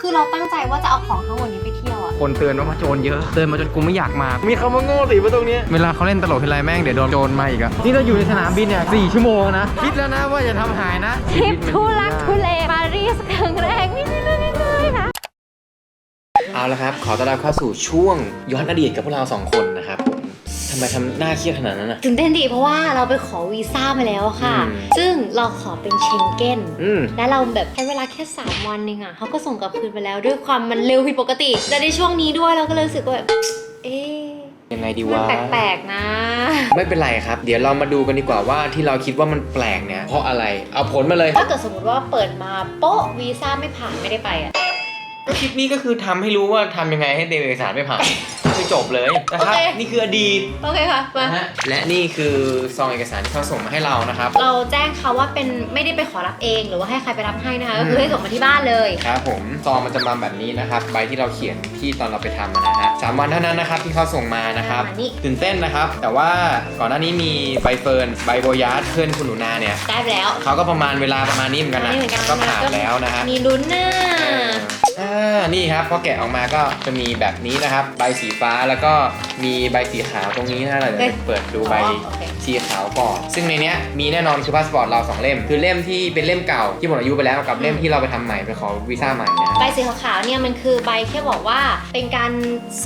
คือเราตั้งใจว่าจะเอาของทั้งหมดนี้ไปเที่ยวอะคนเตือนว่ามาโจรเยอะ เตือนมาจนกูไม่อยากมา มีคำว่าโง่ติดมาตรงนี้ เวลาเขาเล่นตลกทีไรแม่งเดี๋ยวโดนโจรมาอีกอะนี่เราอยู่ในสนามบินเนี่ยสี่ชั่วโมงนะ คิดแล้วนะว่าจะทำหายนะทริปทุลักทุเลปารีสครั้งแรกไม่ใช่เรื่องง่ายๆนะ เอาละครับ ขอต้อนรับเข้าสู่ช่วงย้อนอดีตกับพวกเราสองคนนะครับผม ทำไมทำหน้าเครียดขนาดนั้นอะตื่นเต้นดีเพราะว่าเราไปขอวีซ่ามาแล้วอะค่ะ อืม ซึ่งเราขอเป็นเชงเก้น อืม และเราแบบใช้เวลาแค่ 3 วันเองอะเขาก็ส่งกลับคืนไปแล้วด้วยความมันเร็วผิดปกติและในช่วงนี้ด้วยเราก็เลยรู้สึกว่าแบบ เอ๊ะยังไงดีมันวะแปลกๆนะ ไม่เป็นไรครับ เดี๋ยวเรามาดูกันดีกว่าว่าที่เราคิดว่ามันแปลกเนี่ย เพราะอะไร เอาผลมาเลย ถ้าเกิดสมมติว่าเปิดมาโป๊ะวีซ่าไม่ผ่านไม่ได้ไปอะก็คลิปนี้ก็คือทำให้รู้ว่าทำยังไงให้เตรียมเอกสารไม่ผ่าน คือจบเลยนะครับนี่คืออดีตโอเคค่ะมานะฮะและนี่คือซองเอกสารที่เขาส่งมาให้เรานะครับ เราแจ้งเขาว่าเป็นไม่ได้ไปขอรับเองหรือว่าให้ใครไปรับให้นะคะอืก็มคือให้ส่งมาที่บ้านเลย ครับผมซองมันจะมาแบบนี้นะครับ ใบที่เราเขียนที่ตอนเราไปทำนะฮะสามวันเท่านั้นนะครับที่เขาส่งมานะครับอ่านี่ ตื่นเต้นนะครับ แต่ว่าก่อนหน้านี้มีใบเฟิร์นใบโบยาร์ดเพื่อนคุณหนูนาเนี่ยได้ไปแล้วเขาก็ประมาณเวลาประมาณนี้เหมือนกันนะประมาณนี้เหมือนกันก็ผ่านแล้วนะฮะมีลุ้นน่ะอ่านี่ครับพอแกะออกมาก็จะมีแบบนี้นะครับ ใบสีฟ้าแล้วก็มีใบสีขาวตรงนี้นะเราจะเปิดดูใบ อ๋อโอเค สีขาวก่อน ซึ่งในเนี้ยมีแน่นอนคือพาสปอร์ตเราสองเล่ม คือเล่มที่เป็นเล่มเก่าที่หมดอายุไปแล้วกับเล่มที่เราไปทำใหม่ไปขอวีซ่าใหม่นะฮะใบสีขาวๆเนี่ยมันคือใบแค่บอกว่าเป็นการ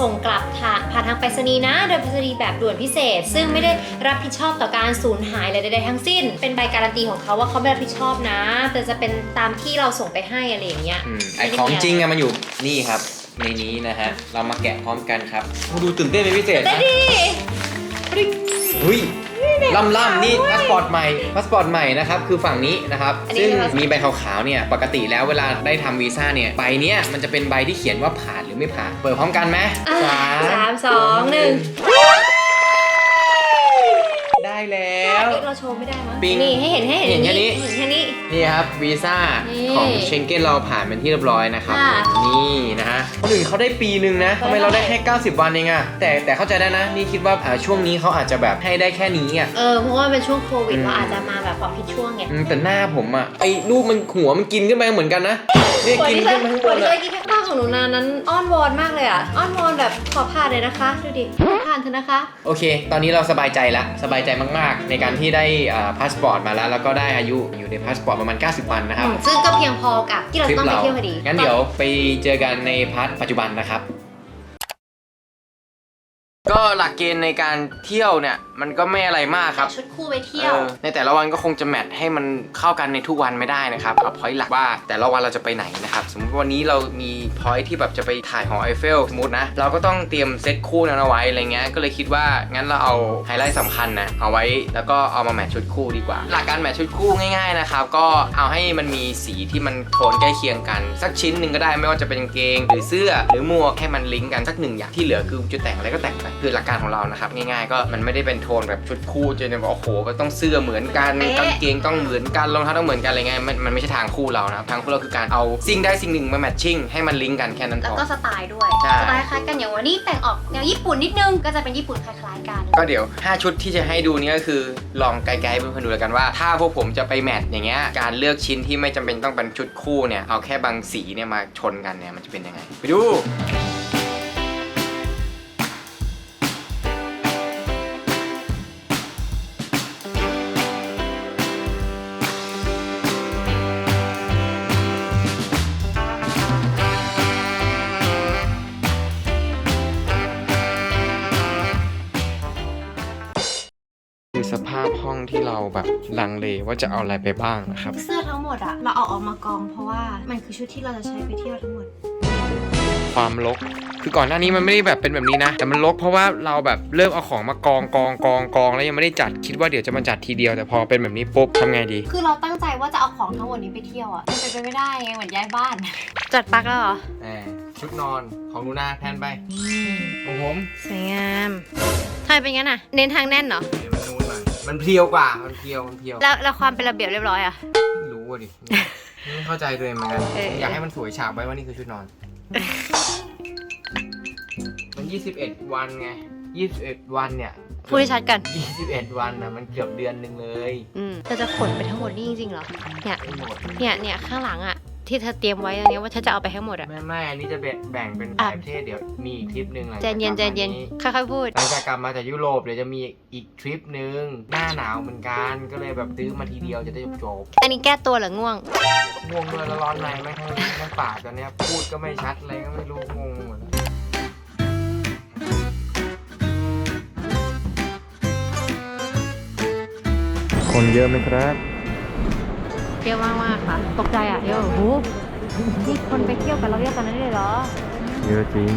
ส่งกลับทางผ่านทางไปรษณีย์นะ โดยไปรษณีย์แบบด่วนพิเศษ ซึ่งไม่ได้รับผิดชอบต่อการสูญหายอะไรใดๆทั้งสิ้น เป็นใบการันตีของเขาว่าเขาไม่รับผิดชอบนะแต่จะเป็นตามที่เราส่งไปให้อะไรอย่างเงี้ยอืมไอของจริงอะมันอยู่นี่ครับ ในนี้นะฮะ เรามาแกะพร้อมกันครับโอ้ดูตื่นเต้นเป็นพิเศษได้นะดิเฮ้ย ล่ำล่ำๆนี่พาสปอร์ตใหม่พาสปอร์ตใหม่นะครับคือฝั่งนี้นะครับอันนี้ซึ่งคือพาสปอร์ตมีใบขาวๆเนี่ยปกติแล้วเวลาได้ทำวีซ่าเนี่ยใบเนี้ยมันจะเป็นใบที่เขียนว่าผ่านหรือไม่ผ่านเปิดพร้อมกันไหมอะสามสามสองหนึ่งได้แล้วเราโชว์ไม่ได้มั้งปิ๊งนี่ให้เห็นให้เห็นเห็นแค่นี้ เห็นแค่นี้ นี่ครับวีซ่านี่ ของเชงเก้นเราผ่านเป็นที่เรียบร้อยนะครับ ค่ะนี่นะฮะคนอื่นเขาได้ปีหนึ่งนะทำไมเราได้แค่ 90 วันเองอะแต่แต่เข้าใจได้นะ นี่คิดว่าอ่าช่วงนี้เขาอาจจะแบบให้ได้แค่นี้อะ เออเพราะว่าเป็นช่วงโควิดอืม เราอาจจะมาแบบความผิดช่วงไงอืมแต่หน้าผมอะไอ้รูปมันหัวมันกินขึ้นไปเหมือนกันนะเนี่ยคนกินที่เคขึ้ยนมาข้างคบนนที่เคอะยกินข้าวของหนูนานั้นอ้อนวอนมากเลยอะ อ้อนวอนแบบขอผ่านเลยนะคะดูดิขอผ่านเถอะนะคะ โอเค ตอนนี้เราสบายใจแล้ว สบายใจมาก ๆ ในการที่ได้พาสปอร์ตมาแล้ว แล้วก็ได้อายุอยู่ในพาสปอร์ตประมาณ 90 วันนะครับอืมซึ่งก็เพียงพอกับที่เราทริปต้องไปเราเที่ยวพอดี งั้นเดี๋ยวไปเจอกันในพาร์ทปัจจุบันนะครับ ก็หลักเกณฑ์ในการเที่ยวเนี่ยมันก็ไม่อะไรมากครับ ชุดคู่ไปเที่ยวเออในแต่ละวันก็คงจะแมทให้มันเข้ากันในทุกวันไม่ได้นะครับเอาพอยต์หลักว่าแต่ละวันเราจะไปไหนนะครับ สมมติวันนี้เรามีพอยต์ที่แบบจะไปถ่ายหอไอเฟลสมมตินะเราก็ต้องเตรียมเซตคู่นั้นเอาไว้อะไรเงี้ยก็เลยคิดว่างั้นเราเอาไฮไลท์สำคัญนะเอาไว้แล้วก็เอามาแมทชุดคู่ดีกว่า หลักการแมทชุดคู่ง่ายๆนะครับก็เอาให้มันมีสีที่มันโทนใกล้เคียงกัน สักชิ้นหนึ่งก็ได้ไม่ว่าจะเป็นกางเกง หรือเสื้อหรือหมวกให้มันลิงก์กันสักหนึ่งอย่างที่เหลือคือจะแต่งอะไรก็แต่งไป คือหลักการของเรานะครับ ง่ายๆ ก็มันไม่ได้เป็นโทนแบบชุดคู่จนแบบโอ้โหก็ต้องเสื้อเหมือนกันเป๊ะ กางเกงต้องเหมือนกันรองเท้าต้องเหมือนกันอะไรเงี้ยมันมันไม่ใช่ทางคู่เรานะครับทางคู่เราคือการเอาสิ่งใดสิ่งหนึ่งมาแมทชิ่งให้มันลิงก์กันแค่นั้นพแล้วอ ก็สไตล์ด้วย ใช่ สไตล์คล้ายกันอย่างวันนี้แต่งออกแนวญี่ปุ่นนิดนึง ก็จะเป็นญี่ปุ่นคล้ายๆกัน ก็เดี๋ยว 5 ชุดที่จะให้ดูเนี่ยก็คือลองไกลๆเพื่อนๆดูแล้วกันว่า ถ้าพวกผมจะไปแมทอย่างเงี้ยการเลือกชิ้นที่ไม่จำเป็นต้องเป็นชุดคู่เนี่ยเอาแค่บางสีเนี่ยมาชนกันเนี่ยมันจะเป็นยังไง ไปดู สภาพห้องที่เราแบบลังเลว่าจะเอาอะไรไปบ้างนะครับ เสื้อทั้งหมดอะเราเอาออกมากองเพราะว่ามันคือชุดที่เราจะใช้ไปเที่ยวทั้งหมด ความลกคือก่อนหน้านี้มันไม่ได้แบบเป็นแบบนี้นะ แต่มันลกเพราะว่าเราแบบเริ่มเอาของมากองกองกองกองแล้วยังไม่ได้จัดคิดว่าเดี๋ยวจะมาจัดทีเดียวแต่พอเป็นแบบนี้ปุ๊บทำไงดี คือเราตั้งใจว่าจะเอาของทั้งหมดนี้ไปเที่ยวอะมันเป็นไปไม่ได้ไงเหมือนย้ายบ้าน จัดปักแล้วเหรอชุดนอนของลูน่าแทนไปของผมสวยงามทำไมเป็นงั้นอะเน้นทางแน่นเหรอ มันนูนหน่อยมันเพรียวกว่า มันเพรียว มันเพรียวแล้วแล้วความเป็นระเบียบเรียบร้อยอะไม่รู้อะดิไม่เข้าใจตัวเองเหมือนกัน เอออ อยากให้มันสวยฉาบไว้ว่านี่คือชุดนอน มัน 21 วันไง 21 วันเนี่ยพูดให้ชัดกัน 21 วันนะมันเกือบเดือนหนึ่งเลยอืมเราจะขนไปทั้งหมดนี่จริงๆเหรอ เนี่ยไม่หมดเนี่ยเนี่ยข้างหลังอะ ที่เธอเตรียมไว้อันนี้ว่าเธอจะเอาไปให้หมดอะ ไม่ไม่อันนี้จะแบ่งแบ่งเป็นหอะลายประเทศเดี๋ยวมีอีกทริปหนึ่งหลังใจจากเย็นใจเย็นกลับมาค่อยๆพูด หลังจากกลับมาจากยุโรปเดี๋ยวจะมีอีกทริปหนึ่งหน้าหนาวเหมือนกันก็เลยแบบซื้อมาทีเดียวจะได้จบอันนี้แก้ตัวเหรือง่วง ๆง่วงด้วยแล้วร้อนในไม่ทั้งทั้งปากตอนเนี้ยพูดก็ไม่ชัดอะไรก็ไม่รู้งงหมดแล้วคนเยอะไหมครับ เยอะมากมากๆค่ะ ตกใจอะเยอะโอ้โหนี่คนไปเที่ยวกับเราเยอะขนาดนั้นเลยเหรอ เยอะจริง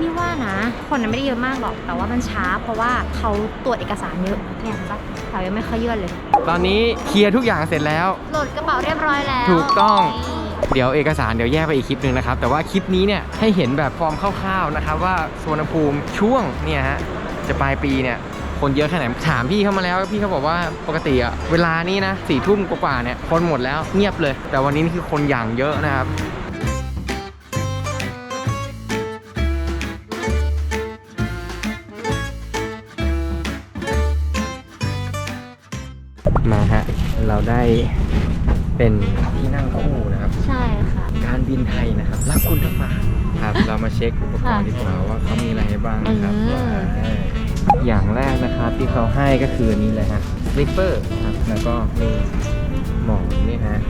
นี่ว่านะ คนนั้นไม่ได้เยอะมากหรอก แต่ว่ามันช้า เพราะว่าเขาตรวจเอกสารเยอะ เนี่ยเห็นปะแถวยังไม่ค่อยเยื่อนเลย ตอนนี้เคลียร์ทุกอย่างเสร็จแล้ว โหลดกระเป๋าเรียบร้อยแล้ว ถูกต้องนี่เดี๋ยวเอกสารเดี๋ยวแยกไปอีกคลิปหนึ่งนะครับ แต่ว่าคลิปนี้เนี่ยให้เห็นแบบฟอร์มคร่าวๆนะครับว่าสวนภูมิช่วงเนี่ยฮะจะปลายปีเนี่ย คนเยอะแค่ไหน ถามพี่เข้ามาแล้วพี่เขาบอกว่าปกติอะเวลานี้นะสี่ทุ่มกว่าๆเนี่ยคนหมดแล้วเงียบเลย แต่วันนี้นี่คือคนอย่างเยอะนะครับมาฮะ เราได้เป็นที่นั่งคู่นะครับ ใช่ค่ะ การบินไทยนะครับ รักคุณทั้งฟ้าครับ เรามาเช็คอุปกรณ์ดีกว่าว่าเขามีอะไรให้บ้างนะครับอืม ว่า อย่างแรกนะครับที่เขาให้ก็คืออันนี้เลยฮะสลิปเปอร์ครับแล้วก็มีหมอนนี่ฮะ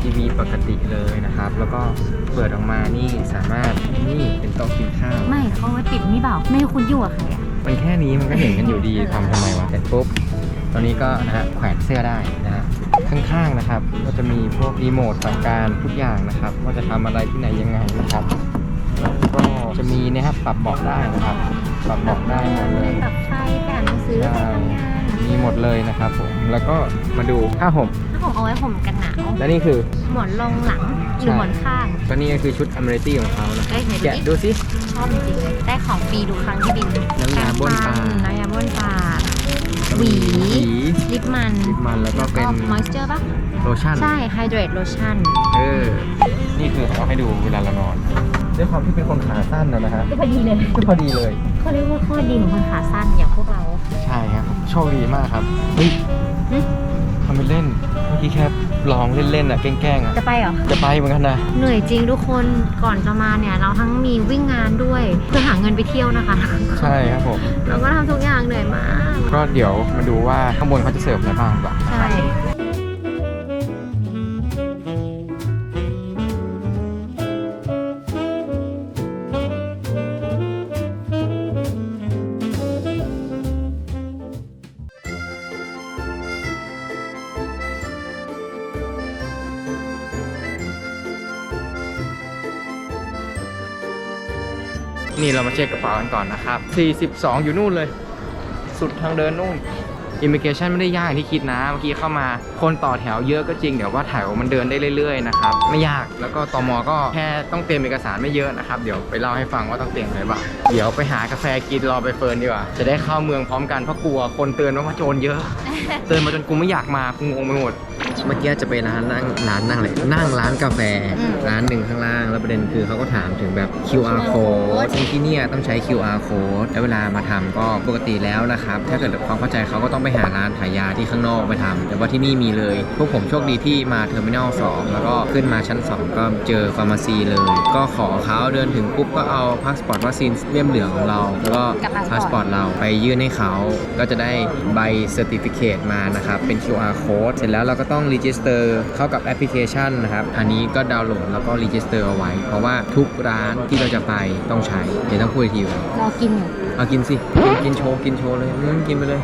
ทีวีปกติเลยนะครับ แล้วก็เปิดออกมานี่สามารถนี่เป็นโต๊ะกินข้าวไม่เขาไว้ปิดนี่เปล่าไม่ให้คุณยุ่งกับใครอะมันแค่นี้มันก็เห็นกันอยู่ดีทำทำไมวะเสร็จปุ๊บตอนนี้ก็นะฮะแขวนเสื้อได้นะฮะข้างๆนะครับ ก็จะมีพวกรีโมทสั่งการทุกอย่างนะครับ ว่าจะทำอะไรที่ไหนยังไงนะครับแล้วก็จะมีเนะครับปรับเบาะได้นะครับ ปรับเบาะได้หมดเลยแบบไฟแต่อ่านหนังสือใช่ไปทำงานมีหมดเลยนะครับผม แล้วก็มาดูผ้าห่ม ถ้าผมเอาไว้ห่มกันหนาว และนี่คือ หมอนรองหลังหรือหมอนข้างก็นี่ก็คือชุดอเมริตี้ของเขานะเอ้ยไหนดูดิแกะดูสิ ชอบจริงๆเลยได้ของฟรีทุกครั้งที่บินน้ำยาบ้วนปาก น้ำยาบ้วนปากหวี หวีลิปมันลิปมันแล้วก็เป็นมอยส์เจอร์ปะโลชั่น ใช่ไฮเดรตโลชั่น เออ นี่คือเขาให้ดูเวลาเรานอน ด้วยความที่เป็นคนขาสั้นนะนะฮะก็พอดีเลยก็พอดีเลยเขาเรียกว่าข้อดีของคนขาสั้นอย่างพวกเรา ใช่ครับโชคดีมากครับเฮ้ยหึ ทำไปเล่นเมื่อกี้แค่ลองเล่นๆอะแกล้งๆอะจะไปเหรอ จะไปเหมือนกันนะ เหนื่อยจริงทุกคนก่อนจะมาเนี่ย เราทั้งมีวิ่งงานด้วยเพื่อหาเงินไปเที่ยวนะคะ ใช่ครับผม เราก็ทำทุกอย่างเหนื่อยมาก ก็เดี๋ยวมาดูว่าข้างบนเขาจะเสิร์ฟอะไรบ้างดีกว่า ใช่ นี่เรามาเช็คกระเป๋ากันก่อนนะครับ 42 อยู่นู่นเลย สุดทางเดินนู่นอิมิเกชันไม่ได้ยากอย่างที่คิดนะ เมื่อกี้เข้ามาคนต่อแถวเยอะก็จริงเดี๋ยวว่าแถวมันเดินได้เรื่อยๆนะครับ ไม่ยากแล้วก็ตมก็แค่ต้องเตรียมเอกสารไม่เยอะนะครับ เดี๋ยวไปเล่าให้ฟังว่าต้องเตรียมอะไรบ้างเดี๋ยวไปหากาแฟกินรอไปเฟิร์นดีกว่า จะได้เข้าเมืองพร้อมกันเพราะกลัวคนเตือนว่าโจรเยอะ เตือนมาจนกูไม่อยากมากูงงไปหมด เมื่อกี้จะไปร้านนั่งร้านนั่งเลยนั่งร้านกาแฟร้านหนึ่งข้างล่าง แล้วประเด็นคือเขาก็ถามถึงแบบ QR code ซึ่งที่เนี่ยต้องใช้ QR code แล้วเวลามาทำก็ปกติแล้วนะครับ ถ้าเกิดความเข้าใจเขาก็ต้องไปหาร้านขายยาที่ข้างนอกไปทำแต่ว่าที่นี่มีเลย พวกผมโชคดีที่มาเทอร์มินอล2แล้วก็ขึ้นมาชั้น 2 ก็เจอฟาร์มาซีเลย ก็ขอเขาเดินถึงปุ๊บก็เอาพาสปอร์ตวัคซีนเล่มเหลืองของเราแล้วก็กับพาสปอร์ร์ตตเราไปยื่นให้เขาก็จะได้ใบเซอร์ติฟิเคตมานะครับ เป็น QR code เสร็จแล้วเราก็ต้องรีจิสเตอร์เข้ากับแอปพลิเคชันนะครับ อันนี้ก็ดาวน์โหลดแล้วก็รีจิสเตอร์เอาไว้ เพราะว่าทุกร้านที่เราจะไปต้องใช้ เดี๋ยวต้องคุยทีว่ารอกินอยู่เอากินสิ กินกินโชว์กินโชว์เลยอืมกินไปเลย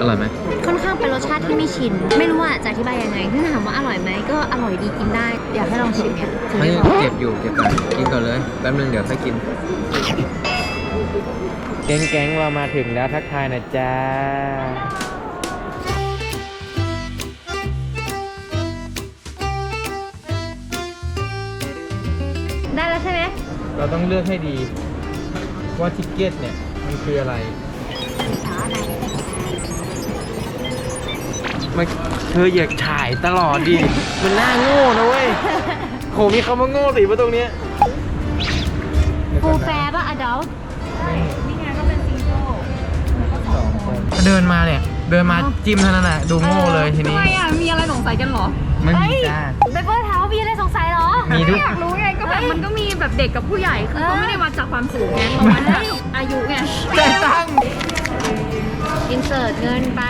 อร่อยไหมค่อนข้างเป็นรสชาติที่ไม่ชิน ไม่รู้ว่าจะอธิบายยังไงถ้าถามว่าอร่อยไหมก็อร่อยดีกินได้อยากให้ลองชิมค่ะถึงไม่ได้บอกเก็บอยู่เก็บก่อนกินก่อนเลยแป๊บนึงเดี๋ยวค่อยกิน แก๊งๆเรามาถึงแล้วทักทายนะจ๊ะ เราต้องเลือกให้ดี ว่าทิกเก็ตเนี่ย มันคืออะไรมันเธออยากถ่ายตลอดดิ มันน่าโง่นะเว้ยโหมีคำว่าโง่ติดมาตรงเนี้ยฟูลแฟร์ป่ะอดัลเดินมาเนี่ยเเดินมาจิ้มเท่านั้นแหละดูโง่เลยทีนี้ทำไมอะ มีอะไรสงสัยกันเหรอ ไม่มีจ้าเบเบอร์เท้ามีอะไรสงสัยเหรอ มีทุกอยากรู้ไงก็ แบบมันก็มีแบบเด็กกับผู้ใหญ่คือเขาไม่ได้วัดจากความสูงไงเขาวัดจากอายุไงจ่ายตังค์อินเสิร์ตเงินไป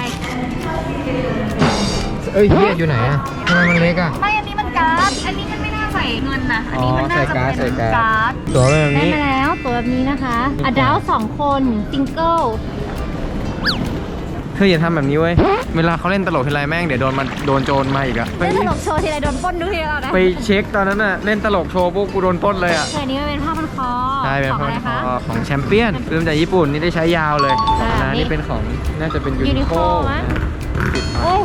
เอ้ยเฮียอยู่ไหนอะทำไมมันเล็กอะไม่ อันนี้มันการ์ด อันนี้มันไม่น่าใส่เงินนะ อันนี้มันน่าจะอ๋อใส่เป็นการ์ดใส่การ์ดการ์ดตัวเป็นแบบได้นี้มาแล้ว ตัวแบบนี้นะคะอดัลสองคนซิงเกิล เธออย่าทำแบบนี้เว้ย เวลาเขาเล่นตลกทีไรแม่งเดี๋ยวโดนมันโดนโจรมาอีกอะไปเล่นตลกโชว์ทีไรโดนปล้นทุกทีแล้วนะไปเช็คตอนนั้นอะเล่นตลกโชว์พวกกูโดนปล้นเลยอะแต่อันนี้มันเป็นผ้าพันคอใช่เป็นของขออะงไรคะของแชมเปี้ยนซื้อมาจากญี่ปุ่นนี่ได้ใช้ยาวเลยอ่านะนี่นี่เป็นของน่าจะเป็นยูนิโค Uniqlo มั้ยเอ้ย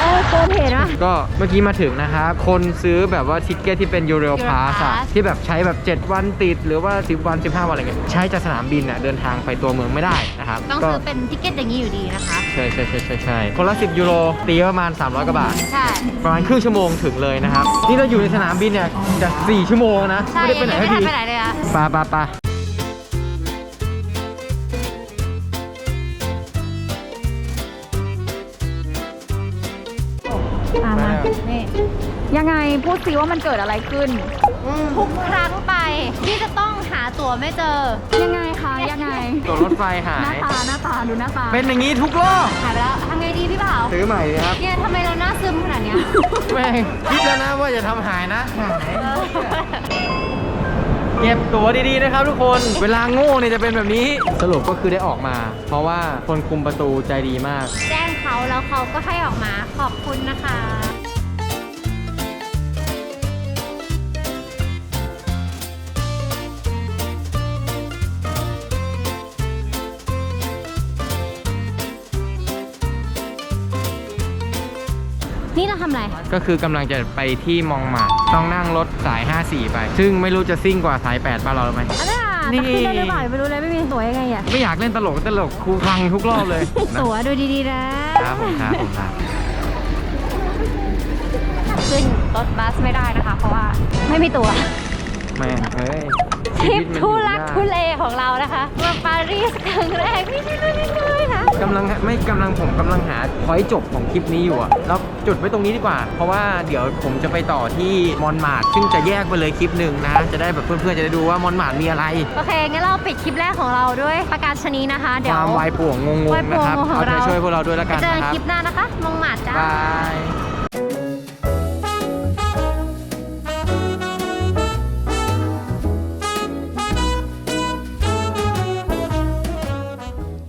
เอ้ยโกนเห็นปะก็เมื่อกี้มาถึงนะครับ คนซื้อแบบว่าทิกเก็ตที่เป็นยูเร Euro พาส Pass ที่แบบใช้แบบ 7 วันติด หรือว่า 10 วัน 15 วันอะไรเงี้ยใช้จากสนามบินอะเดินทางไปตัวเมืองไม่ได้นะครับต้องก็ซื้อเป็นทิกเก็ตอย่างนี้อยู่ดีนะคะ ใช่ใช่ใช่ใช่ใช่คนละ 10 ยูโรตีประมาณ 300กว่าบาท ใช่ ประมาณครึ่งชั่วโมงถึงเลยนะครับ นี่เราอยู่ในสนามบินเนี่ยจะ4ชั่วโมงนะใช่ไม่ได้ไปยังไหนไม่ให้ทันดีไปไหนเลยอะ ปาปาปา ยังไงพูดซิว่ามันเกิดอะไรขึ้น ทุกครั้งไป ที่จะต้องหาตั๋วไม่เจอ ยังไงคะยังไง ตัวรถไฟหาหน้าย ตาหน้าตาดูหน้าตาเป็นอย่างนี้ทุกรอบหายไปแล้วทำไงดีพี่บ่าวซื้อใหม่เลยครับเนี่ยทำไมเราหน้าซึมขนาดเนี้ย แม่งคิดแล้วนะว่าจะทำหายนะหายเก็บตั๋วดีๆนะครับทุกคน เวลาโง่เนี่ยจะเป็นแบบนี้ สรุปก็คือได้ออกมา เพราะว่าคนคุมประตูใจดีมาก แจ้งเขาแล้วเขาก็ให้ออกมาขอบคุณนะคะ ทำอะไร ก็คือกำลังจะไปที่มองหมาดต้องนั่งรถสาย 54 ไป ซึ่งไม่รู้จะซิ่งกว่าสาย 8 บ้านเราหรือไหม อันนั้นอะนี่ จะขึ้นได้หรือเปล่าไม่รู้เลยไม่มีตั๋วยังไงอะไม่อยากเล่นตลกตลกครูฟังทุกรอบเลยนะตั๋วดูดีๆนะครับผมครับผมครับขึ้นรถบัสไม่ได้นะคะ เพราะว่าไม่มีตั๋ว แม่งเฮ้ยทริปชีวิตมันทุอยู่ลักยาทุเลของเรานะคะมาปารีสครั้งแรกไม่ใช่เรื่องง่ายๆนะ กำลังไม่กำลังผมกำลังหาพอยต์จบของคลิปนี้อยู่อะแล้ว จุดไว้ตรงนี้ดีกว่า เพราะว่าเดี๋ยวผมจะไปต่อที่มอนมาร์ทซึ่งจะแยกไปเลยคลิปหนึ่งนะ จะได้แบบเพื่อนๆจะได้ดูว่ามอนมาร์ทมีอะไร โอเค งั้นเราปิดคลิปแรกของเราด้วยประกาศชนีนะคะ เดี๋คยววามวายป่วงงงวายๆป่นะวงครับของเอาใจเราช่วยพวกเราด้วยแล้วไปกันเจอนะกันครับคลิปหน้านะคะมงหมาดจ้าบาย